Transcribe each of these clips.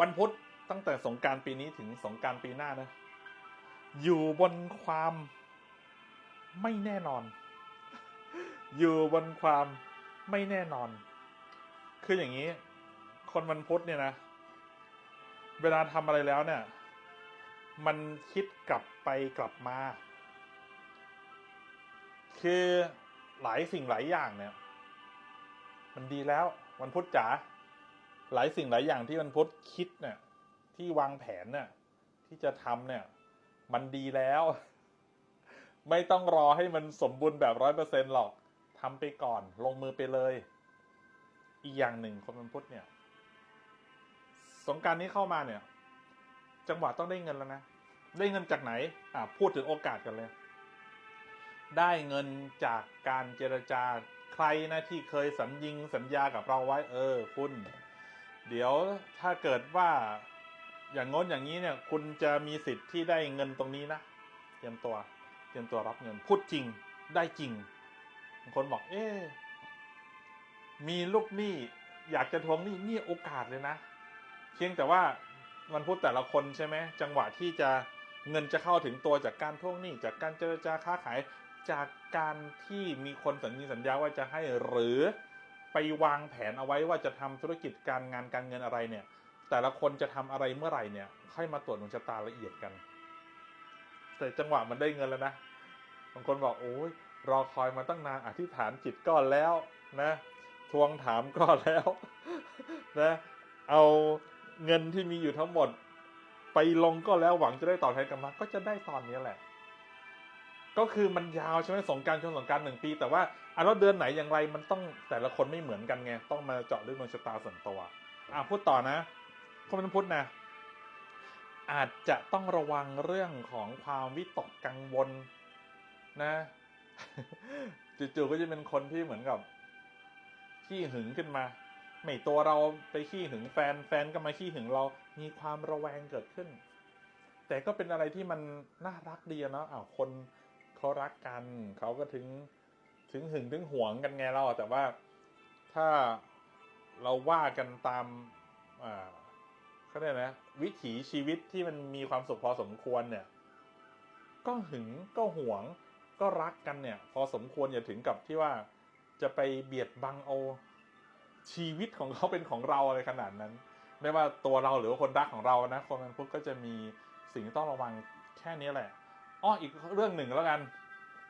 วันพุธตั้งแต่สงการปีนี้ถึงสงการปีหน้านะ อยู่บนความไม่แน่นอน อยู่บนความไม่แน่นอน คืออย่างนี้ คนวันพุธเนี่ยนะ เวลาทำอะไรแล้วเนี่ย มันคิดกลับไปกลับมา คือหลายสิ่งหลายอย่างเนี่ย มันดีแล้ววันพุธจ๋า หลายสิ่งหลายอย่างที่วันพุธคิดเนี่ย ที่วางแผนเนี่ยที่จะทำเนี่ย มันดีแล้ว ไม่ต้องรอให้มันสมบูรณ์แบบร้อยเปอร์เซ็นหรอกทำไปก่อน ลงมือไปเลย อีกอย่างหนึ่งคนวันพุทธเนี่ย สงการนี้เข้ามาเนี่ย จังหวะต้องได้เงินแล้วนะ ได้เงินจากไหน อ่าพูดถึงโอกาสกันเลย ได้เงินจากการเจรจาใครนะที่เคยสัญญิงสัญญากับเราไว้ เออ คุณ เดี๋ยวถ้าเกิดว่าอย่างง้นอย่างนี้เนี่ยคุณจะมีสิทธิ์ที่ได้เงินตรงนี้นะเตรียมตัวเตรียมตัวรับเงินพูดจริงได้จริงบางคนบอก เอ๊มีลูกหนี้อยากจะทวงหนี้นี่โอกาสเลยนะ เพียงแต่ว่ามันพูดแต่ละคนใช่ไหมจังหวะที่จะเงินจะเข้าถึงตัวจากการทวงหนี้จากการเจรจาค้าขายจากการที่มีคนสัญญาสัญญาว่าจะให้หรือ ไปวางแผนเอาไว้ว่าจะทำธุรกิจการงานการเงินอะไรเนี่ย แต่ละคนจะทำอะไรเมื่อไหร่เนี่ยค่อยมาตรวจดวงชะตาละเอียดกัน แต่จังหวะมันได้เงินแล้วนะบางคนบอกโอ้ยรอคอยมาตั้งนานอธิษฐานจิตก็แล้วนะทวงถามก็แล้วนะเอาเงินที่มีอยู่ทั้งหมด ไปลงก็แล้วหวังจะได้ตอบแทนกลับมาก็จะได้ตอนนี้แหละ ก็คือมันยาวใช่ไหมสงการชนสงการหนึ่งปี แต่ว่าอันว่าเดือนไหนอย่างไรมันต้องแต่ละคนไม่เหมือนกันไงต้องมาเจาะเรื่องดวงชะตาส่วนตัวอะพูดต่อนะคนเป็นพุทธนะ อาจจะต้องระวังเรื่องของความวิตกกังวลนะจู่ๆก็จะเป็นคนที่เหมือนกับ ขี้หึงขึ้นมา ไม่ตัวเราไปขี้หึงแฟนแฟนก็มาขี้หึงเรา มีความระแวงเกิดขึ้น แต่ก็เป็นอะไรที่มันน่ารักดีเนาะอ้าวคน เขารักกันเขาก็ถึงถึงหึงถึงหวงกันไงเราแต่ว่าถ้าเราว่ากันตามอ่าเขาเรียกนะวิถีชีวิตที่มันมีความสุขพอสมควรเนี่ย ก็หึงก็หวง ก็รักกันเนี่ย พอสมควรอย่าถึงกับที่ว่าจะไปเบียดบังเอาชีวิตของเขาเป็นของเราอะไรขนาดนั้น ไม่ว่าตัวเราหรือว่าคนรักของเรานะคนมันพุทธก็จะมีสิ่งที่ต้องระวังแค่นี้แหละ อ้ออีกเรื่องหนึ่งแล้วกัน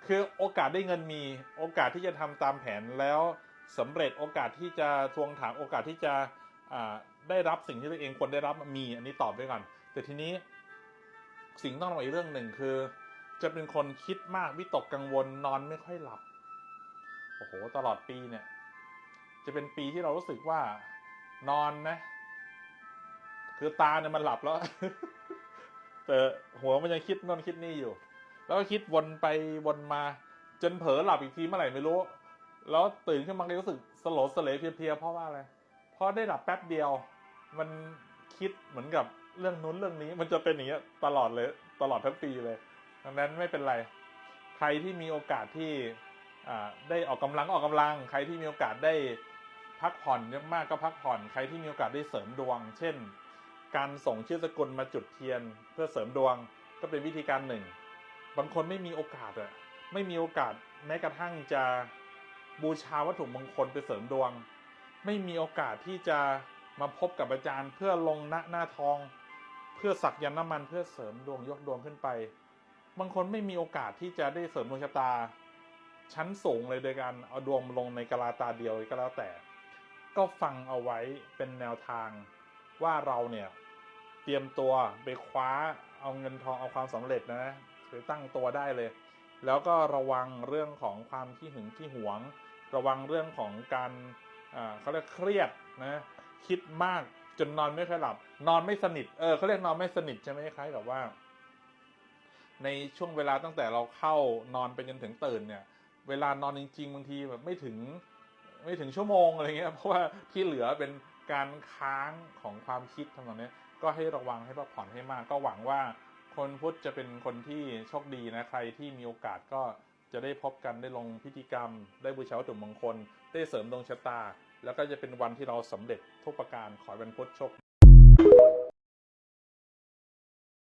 คือโอกาสได้เงินมีโอกาสที่จะทำตามแผนแล้วสำเร็จโอกาสที่จะทวงถามโอกาสที่จะได้รับสิ่งที่ตัวเองควรได้รับมีอันนี้ตอบไว้ก่อน แต่ทีนี้สิ่งต้องระวังอีกเรื่องหนึ่งคือ จะเป็นคนคิดมากวิตกกังวลนอนไม่ค่อยหลับโอ้โหตลอดปีเนี่ย จะเป็นปีที่เรารู้สึกว่านอนนะ คือตาเนี่ยมันหลับแล้ว แต่หัวมันยังคิดโน่นคิดนี่อยู่ แล้วก็คิดวนไปวนมา จนเผลอหลับอีกทีเมื่อไหร่ไม่รู้ แล้วตื่นขึ้นมาก็รู้สึกสลดสเลเพลียๆเพราะว่าอะไรเพราะได้หลับแป๊บเดียว มันคิดเหมือนกับเรื่องนู้นเรื่องนี้ มันจะเป็นอย่างเงี้ยตลอดเลย ตลอดทั้งปีเลยดังนั้นไม่เป็นไร ใครที่มีโอกาสที่ได้ออกกำลังออกกำลัง ใครที่มีโอกาสได้พักผ่อนเยอะมากก็พักผ่อน ใครที่มีโอกาสได้เสริมดวง เช่น การส่งชื่อสกุลมาจุดเทียน เพื่อเสริมดวงก็เป็นวิธีการหนึ่ง บางคนไม่มีโอกาสอะไม่มีโอกาสแม้กระทั่งจะบูชาวัตถุมงคลไปเสริมดวง ไม่มีโอกาสที่จะมาพบกับอาจารย์ เพื่อลงหน้าหน้าทอง เพื่อสักยันต์น้ำมันเพื่อเสริมดวงยกดวงขึ้นไป บางคนไม่มีโอกาสที่จะได้เสริมดวงชะตา ชั้นสูงเลยโดยการเอาดวงลงในกะลาตาเดียวก็แล้วแต่ ก็ฟังเอาไว้เป็นแนวทางว่าเราเนี่ย เตรียมตัวไปคว้าเอาเงินทองเอาความสำเร็จนะคือตั้งตัวได้เลย แล้วก็ระวังเรื่องของความขี้หึงขี้หวง ระวังเรื่องของการอ่าเขาเรียกเครียดนะคิดมากจนนอนไม่ค่อยหลับ นอนไม่สนิทเออเขาเรียกนอนไม่สนิทใช่ไหมคล้ายกับว่า ในช่วงเวลาตั้งแต่เราเข้านอนไปจนถึงตื่นเนี่ย เวลานอนจริงๆบางทีแบบไม่ถึง ไม่ถึงชั่วโมงอะไรเงี้ยเพราะว่าที่เหลือเป็น การค้างของความคิดทำนองนี้ก็ให้ระวังให้พักผ่อนให้มาก ก็หวังว่าคนพุทธจะเป็นคนที่โชคดีนะใครที่มีโอกาสก็จะได้พบกันได้ลงพิธีกรรม ได้บูชาวัตถุมงคล ได้เสริมดวงชะตา แล้วก็จะเป็นวันที่เราสำเร็จทุกประการขอให้เป็นพุทธโชค